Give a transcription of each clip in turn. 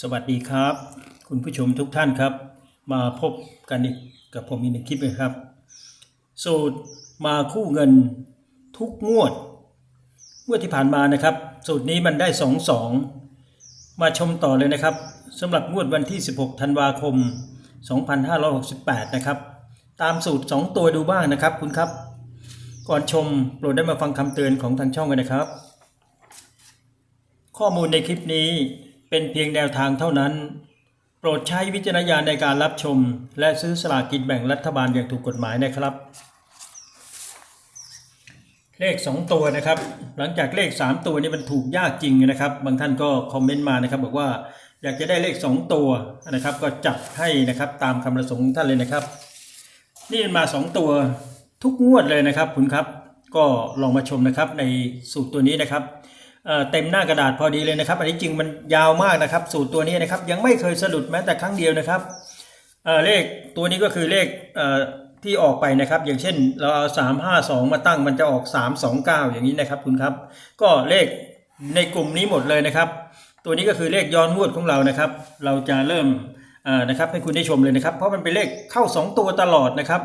สวัสดีครับ คุณผู้ชมทุกท่านครับ มาพบกันอีกกับผมอีกหนึ่งคลิปเลยครับ สูตรมาคู่เงินทุกงวดงวดที่ผ่านมานะครับ สูตรนี้มันได้สองสองมาชมต่อเลยนะครับสำหรับงวดวันที่ 16 ธันวาคม 2568 นะครับ ตามสูตร 2 ตัวดูบ้างนะครับคุณครับ ก่อนชมโปรดได้มาฟังคำเตือนของทางช่องกันนะครับ ข้อมูลในคลิปนี้ เป็นเพียงแนวทางเท่านั้น โปรดใช้วิจารณญาณในการรับชม และซื้อสลากกินแบ่งรัฐบาลอย่างถูกกฎหมายนะครับ เลข 2 ตัวนะครับ หลังจากเลข 3 ตัวนี้มันถูกยากจริงนะครับ บางท่านก็คอมเมนต์มานะครับ บอกว่าอยากจะได้เลข 2 ตัวนะครับ ก็จับให้นะครับตามคำประสงค์ท่านเลยนะครับ นี่มันมา 2 ตัวทุกงวดเลยนะครับคุณครับ ก็ลองมาชมนะครับในสูตรตัวนี้นะครับ เต็มหน้ากระดาษพอดีเลยนะครับ อันนี้จริงมันยาวมากนะครับ สูตรตัวนี้นะครับยังไม่เคยสะดุดแม้แต่ครั้งเดียวนะครับเเลขตัวนี้ก็คือเลขเที่ออกไปนะครับ อย่างเช่นเราเอา3 5 2 มาตั้งมันจะออก 3 2 9 อย่างนี้นะครับคุณครับ ก็เลขในกลุ่มนี้หมดเลยนะครับ ตัวนี้ก็คือเลขย้อนงวดของเรานะครับ เราจะเริ่มนะครับให้คุณได้ชมเลยนะครับ เพราะมันเป็นเลขเข้า 2 ตัวตลอดนะครับ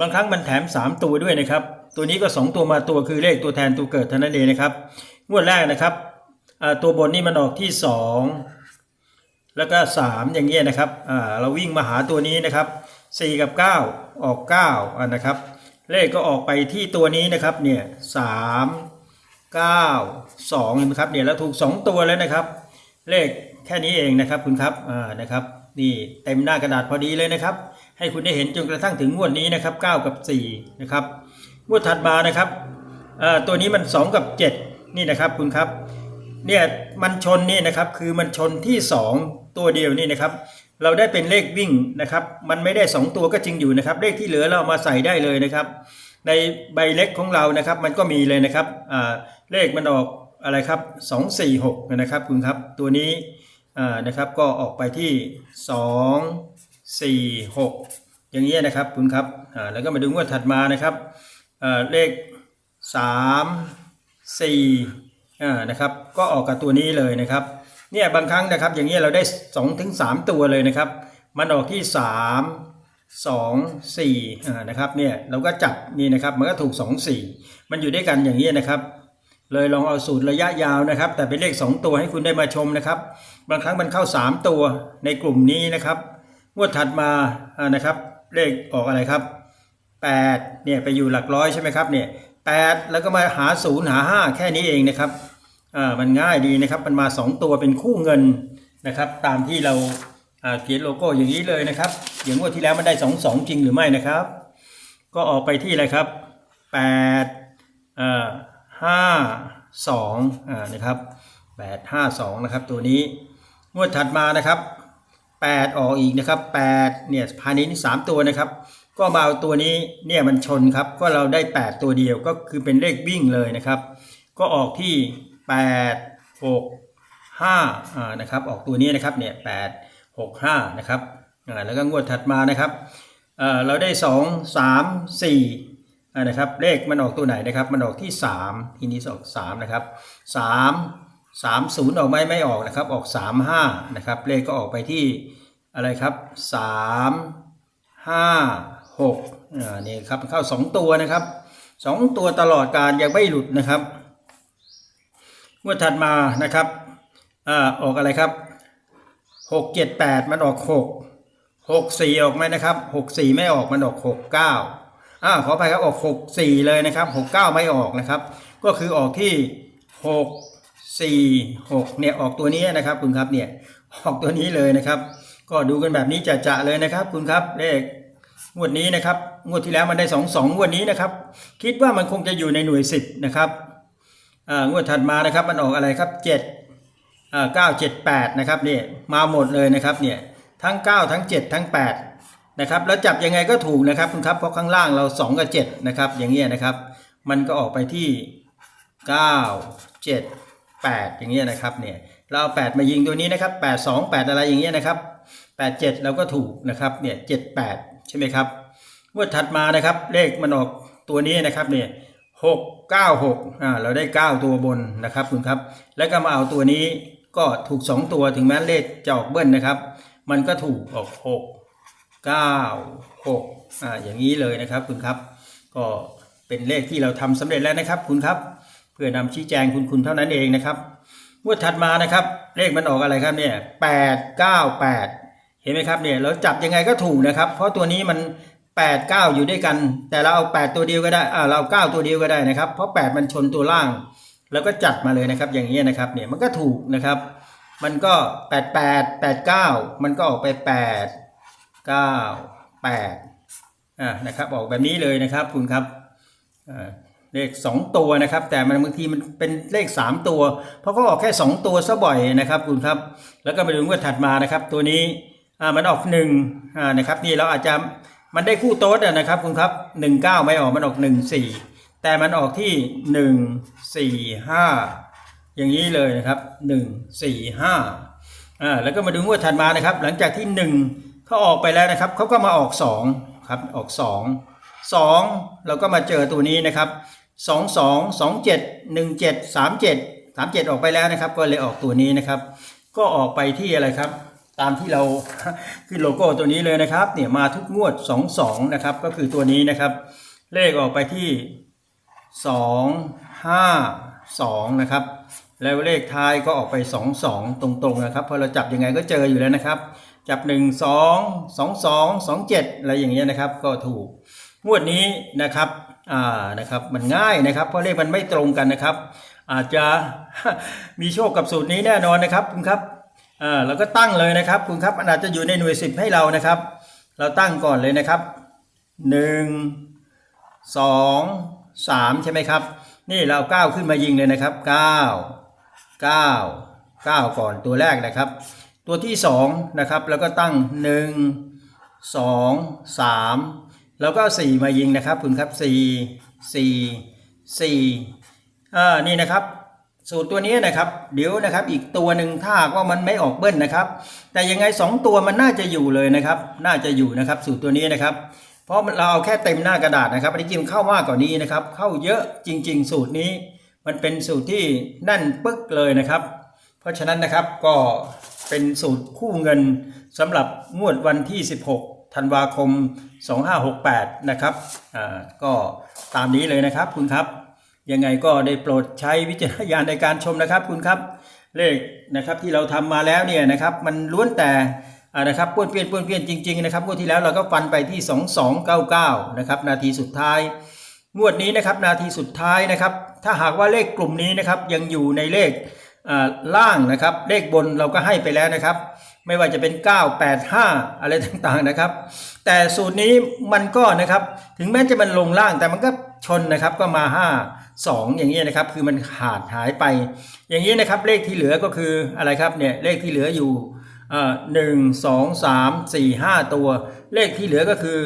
บางครั้งมันแถม 3 ตัวด้วยนะครับ ตัวนี้ก็ 2 ตัวมาตัวคือเลขตัวแทนตัวเกิดเท่านั้นเองนะครับ งวดแรกนะครับตัวบนนี่มันออกที่ 2 แล้วก็ 3 อย่างเงี้ยนะครับเราวิ่งมาหาตัวนี้นะครับ 4 กับ 9 ออก9อ่านะครับ เลขก็ออกไปที่ตัวนี้นะครับเนี่ย3 9 2เห็นไหมครับเนี่ยเราถูก 2 ตัวแล้วนะครับ เลขแค่นี้เองนะครับคุณครับอ่านะครับนี่เต็มหน้ากระดาษพอดีเลยนะครับ ให้คุณได้เห็นจนกระทั่งถึงงวดนี้นะครับ 9 กับ 4 นะครับงวดถัดมานะครับอ่อตัวนี้มัน 2 กับ 7 นี่นะครับคุณครับเนี่ยมันชนนี่นะครับคือมันชนที่ 2 ตัวเดียวนี่นะครับ เราได้เป็นเลขวิ่งนะครับ มันไม่ได้ 2 ตัวก็จริงอยู่นะครับ เลขที่เหลือเรามาใส่ได้เลยนะครับ ในใบเล็กของเรานะครับ มันก็มีเลยนะครับเลขมันออกอะไรครับ246นะครับคุณครับตัวนี้นะครับก็ออกไปที่ 2 4 6 อย่างนี้นะครับคุณครับแล้วก็มาดูงวดถัดมานะครับเลข 3 4อ่านะครับก็ออกกับตัวนี้เลยนะครับเนี่ยบางครั้งนะครับอย่างนี้ยเราได้2ถึง3ตัวเลยนะครับ มันออกที่ 3 2 4อ่านะครับเนี่ยเราก็จับนี่นะครับมันก็ถูก 2 4 มันอยู่ด้วยกันอย่างนี้ยนะครับเลยลองเอาสูตรระยะยาวนะครับ แต่เป็นเลข 2 ตัวให้คุณได้มาชมนะครับ บางครั้งมันเข้า 3 ตัวในกลุ่มนี้นะครับงวดถัดมาอ่านะครับ เลขออกอะไรครับ8เนี่ยไปอยู่หลักร้อยใช่ไหมครับเนี่ย 8 แล้วก็มาหาศูนย์หา 5 แค่นี้เองนะครับอ่ามันง่ายดีนะครับ มันมา 2 ตัวเป็นคู่เงินนะครับ ตามที่เราเขียนโลโก้อย่างนี้เลยนะครับ อย่างงวดที่แล้วมันได้ 2 2 จริงหรือไม่นะครับ ก็ออกไปที่อะไรครับ8อ่า5 2อ่านะครับ8 5 2นะครับตัวนี้งวดถัดมานะครับ 8 ออกอีกนะครับ8เนี่ยภายในนี้3ตัวนะครับ ก็มาเอาตัวนี้เนี่ยมันชนครับ ก็เราได้ 8 ตัวเดียวก็คือเป็นเลขวิ่งเลยนะครับ ก็ออกที่ 8 6 5อ่านะครับออกตัวนี้นะครับเนี่ย8 6 5นะครับอ่าแล้วก็งวดถัดมานะครับเอ่อเราได้ 2 3 4อ่านะครับเลขมันออกตัวไหนนะครับ มันออกที่ 3 ทีนี้ออก3นะครับ 3 3 0 ออกไหมไม่ออกนะครับออก 3 5นะครับเลขก็ออกไปที่อะไรครับ3ห้า หกอ่านี่ครับเข้าสองตัวนะครับสองตัวตลอดการยังไม่หลุดนะครับงวดถัดมานะครับอ่าออกอะไรครับหกเจ็ดแปดมันออกหกหกสี่ออกไหมนะครับหกสี่ไม่ออกมันออกหกเก้าอ่าขอไปครับออกหกสี่เลยนะครับหกเก้าไม่ออกนะครับ ก็คือออกที่หกสี่หกเนี่ยออกตัวนี้นะครับคุณครับเนี่ยออกตัวนี้เลยนะครับ ก็ดูกันแบบนี้จะๆเลยนะครับคุณครับเลข งวดนี้นะครับงวดที่แล้วมันได้สองสองงวดนี้นะครับ คิดว่ามันคงจะอยู่ในหน่วยสิบนะครับงวดถัดมานะครับมันออกอะไรครับเจ็ดเก้าเจ็ดแปดนะครับเนี่ยมาหมดเลยนะครับเนี่ยทั้งเก้าทั้งเจ็ดทั้งแปดนะครับแล้วจับยังไงก็ถูกนะครับคุณครับเพราะข้างล่างเราสองกับเจ็ดนะครับอย่างเงี้ยนะครับ มันก็ออกไปที่เก้าเจ็ดแปดอย่างเงี้ยนะครับเนี่ยเราเอาแปดมายิงตัวนี้นะครับแปดสองแปดอะไรอย่างเงี้ยนะครับแปดเจ็ดเราก็ถูกนะครับเนี่ยเจ็ดแปด ใช่ไหมครับงวดถัดมานะครับ เลขมันออกตัวนี้นะครับเนี่ยหกเก้าหกอ่าเราได้เก้าตัวบนนะครับคุณครับ แล้วก็มาเอาตัวนี้ก็ถูก2ตัวถึงแม้เลขจะออกเบิ้ลนะครับ มันก็ถูกออก6 9 6อ่าอย่างนี้เลยนะครับคุณครับ ก็เป็นเลขที่เราทำสำเร็จแล้วนะครับคุณครับ เพื่อนำชี้แจงคุณคุณเท่านั้นเองนะครับงวดถัดมานะครับ เลขมันออกอะไรครับเนี่ยแปดเก้าแปด เห็นไหมครับเนี่ยเราจับยังไงก็ถูกนะครับ เพราะตัวนี้มันแปดเก้าอยู่ด้วยกัน แต่เราเอาแปดตัวเดียวก็ได้อ่าเราเอาเก้าตัวเดียวก็ได้นะครับ เพราะแปดมันชนตัวล่าง แล้วก็จัดมาเลยนะครับ อย่างนี้นะครับเนี่ยมันก็ถูกนะครับ มันก็แปดแปดแปดเก้ามันก็ออกไปแปดเก้าแปดอ่านะครับออกแบบนี้เลยนะครับคุณครับเลข 2 ตัวนะครับ แต่มันบางทีมันเป็นเลข 3 ตัว เพราะเขาออกแค่ 2 ตัวซะบ่อยนะครับคุณครับ แล้วก็มาดูงวดถัดมานะครับ ตัวนี้ อ่ามันออก1อ่านะครับนี่เราอาจจะมันได้คู่โต๊ดอะนะครับคุณครับ19ไม่ออกมันออก1 4แต่มันออกที่1 4 5อย่างนี้เลยนะครับ1 4 5อ่าแล้วก็มาดูงวดถัดมานะครับ หลังจากที่1เขาออกไปแล้วนะครับเขาก็มาออก2ครับออก2 2เราก็มาเจอตัวนี้นะครับ2 2 2 7 1 7 3 7 3 7ออกไปแล้วนะครับ ก็เลยออกตัวนี้นะครับ ก็ออกไปที่อะไรครับ ตามที่เราขึ้นโลโก้ตัวนี้เลยนะครับเนี่ยมาทุกงวด 2 2นะครับก็คือตัวนี้นะครับ เลขออกไปที่ 2 5 2นะครับแล้วเลขท้ายก็ออกไป 2 2 ตรงๆนะครับพอเราจับยังไงก็เจออยู่แล้วนะครับ จับ 1 2 2 2 2 7อะไรอย่างเงี้ยนะครับก็ถูกงวดนี้นะครับอ่านะครับมันง่ายนะครับ เพราะเลขมันไม่ตรงกันนะครับ อาจจะมีโชคกับสูตรนี้แน่นอนนะครับคุณครับ อ่าแล้วก็ตั้งเลยนะครับคุณครับมันอาจจะอยู่ในหน่วยสิบให้เรานะครับ เราตั้งก่อนเลยนะครับหนึ่งสองสามใช่ไหมครับ นี่เราก้าขึ้นมายิงเลยนะครับเก้าเก้าเก้าก่อนตัวแรกนะครับ ตัวที่สองนะครับแล้วก็ตั้งหนึ่งสองสามแล้วก็สี่มายิงนะครับคุณครับสี่สี่สี่อ่านี่นะครับ สูตรตัวนี้นะครับ เดี๋ยวนะครับ อีกตัวหนึ่งถ้าหากว่ามันไม่ออกเบิ้ลนะครับ แต่ยังไงสองตัวมันน่าจะอยู่เลยนะครับ น่าจะอยู่นะครับ สูตรตัวนี้นะครับ เพราะเราเอาแค่เต็มหน้ากระดาษนะครับอันนี้จริงเข้ามากกว่านี้นะครับ เข้าเยอะจริง ๆ สูตรนี้ มันเป็นสูตรที่แน่นปึ๊กเลยนะครับ เพราะฉะนั้นนะครับก็เป็นสูตรคู่เงินสำหรับงวดวันที่ 16ธันวาคม 2568 นะครับอ่าก็ตามนี้เลยนะครับคุณครับ ยังไงก็ได้โปรดใช้วิจารณญาณในการชมนะครับคุณครับ เลขนะครับที่เราทำมาแล้วเนี่ยนะครับมันล้วนแต่นะครับป้วนเปี้ยนป้วนเปี้ยนจริงๆนะครับงวดที่แล้วเราก็ฟันไปที่ 2299นะครับนาทีสุดท้าย งวดนี้นะครับนาทีสุดท้ายนะครับ ถ้าหากว่าเลขกลุ่มนี้นะครับยังอยู่ในเลขอ่าล่างนะครับ เลขบนเราก็ให้ไปแล้วนะครับ ไม่ว่าจะเป็น 985 อะไรต่างๆนะครับ แต่สูตรนี้มันก็นะครับถึงแม้จะมันลงล่างแต่มันก็ชนนะครับก็มา 5 2 อย่างนี้ยนะครับ คือมันขาดหายไป อย่างนี้นะครับเลขที่เหลือก็คืออะไรครับเนี่ยเลขที่เหลืออยู่หนึ่งสองสามสี่ห้าตัว เลขที่เหลือก็คือ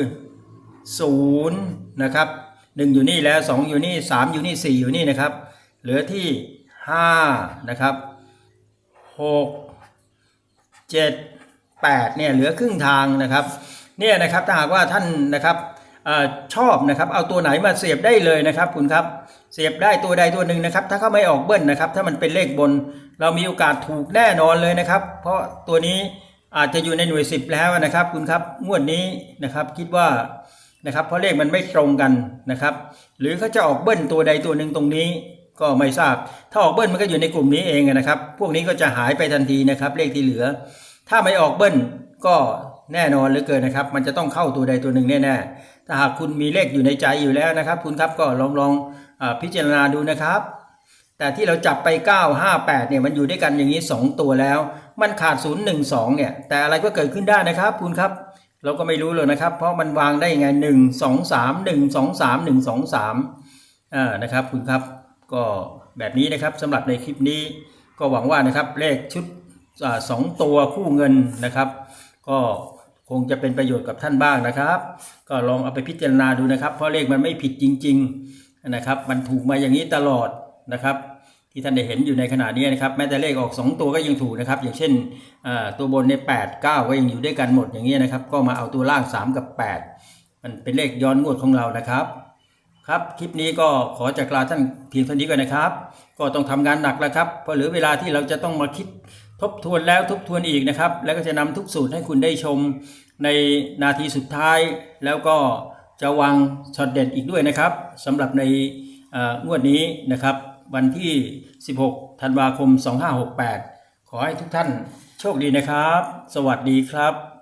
ศูนย์นะครับหนึ่งอยู่นี่แล้วสองอยู่นี่สามอยู่นี่สี่อยู่นี่นะครับ เหลือที่ห้านะครับหกเจ็ดแปดเนี่ยเหลือครึ่งทางนะครับ เนี่ยนะครับถ้าหากว่าท่านนะครับ ชอบนะครับ เอาตัวไหนมาเสียบได้เลยนะครับคุณครับ เสียบได้ตัวใดตัวหนึ่งนะครับ ถ้าเขาไม่ออกเบิ้ลนะครับ ถ้ามันเป็นเลขบน เรามีโอกาสถูกแน่นอนเลยนะครับ เพราะตัวนี้อาจจะอยู่ในหน่วยสิบแล้วนะครับ คุณครับงวดนี้นะครับคิดว่านะครับเพราะเลขมันไม่ตรงกันนะครับ หรือเขาจะออกเบิ้ลตัวใดตัวหนึ่งตรงนี้ก็ไม่ทราบ ถ้าออกเบิ้ลมันก็อยู่ในกลุ่มนี้เองนะครับ พวกนี้ก็จะหายไปทันทีนะครับ เลขที่เหลือ ถ้าไม่ออกเบิ้ลก็แน่นอนเหลือเกินนะครับ มันจะต้องเข้าตัวใดตัวหนึ่งแน่ๆ ถ้าหากคุณมีเลขอยู่ในใจอยู่แล้วนะครับ คุณครับก็ลองลองอพิจารณาดูนะครับ แต่ที่เราจับไป 9 5 8เนี่ยมันอยู่ด้วยกันอย่างนี้ 2 ตัวแล้ว มันขาด 0 1 2เนี่ยแต่อะไรก็เกิดขึ้นได้นะครับ คุณครับ เราก็ไม่รู้เลยนะครับ เพราะมันวางได้ยังไง 1 2 3 1 2 3 1 2 3อ่านะครับคุณครับก็แบบนี้นะครับสำหรับในคลิปนี้ก็หวังว่านะครับเลขชุดสองตัวคู่เงินนะครับ ก็ คงจะเป็นประโยชน์กับท่านบ้างนะครับ ก็ลองเอาไปพิจารณาดูนะครับ เพราะเลขมันไม่ผิดจริง ๆนะครับ มันถูกมาอย่างนี้ตลอดนะครับที่ท่านได้เห็นอยู่ในขณะนี้นะครับแม้แต่เลขออก 2 ตัวก็ยังถูกนะครับ อย่างเช่นตัวบนใน8 9 ก็ยังอยู่ด้วยกันหมดอย่างนี้นะครับ ก็มาเอาตัวล่าง 3 กับ 8 มันเป็นเลขย้อนงวดของเรานะครับ ครับคลิปนี้ก็ขอจากลาท่านเพียงเท่านี้ก่อนนะครับ ก็ต้องทำงานหนักแล้วครับเพราะเหลือเวลาที่เราจะต้องมาคิด ทบทวนแล้วทบทวนอีกนะครับ แล้วก็จะนำทุกสูตรให้คุณได้ชมในนาทีสุดท้าย แล้วก็จะวางช็อตเด็ดอีกด้วยนะครับสำหรับในงวดนี้นะครับ วันที่ 16 ธันวาคม 2568 ขอให้ทุกท่านโชคดีนะครับ สวัสดีครับ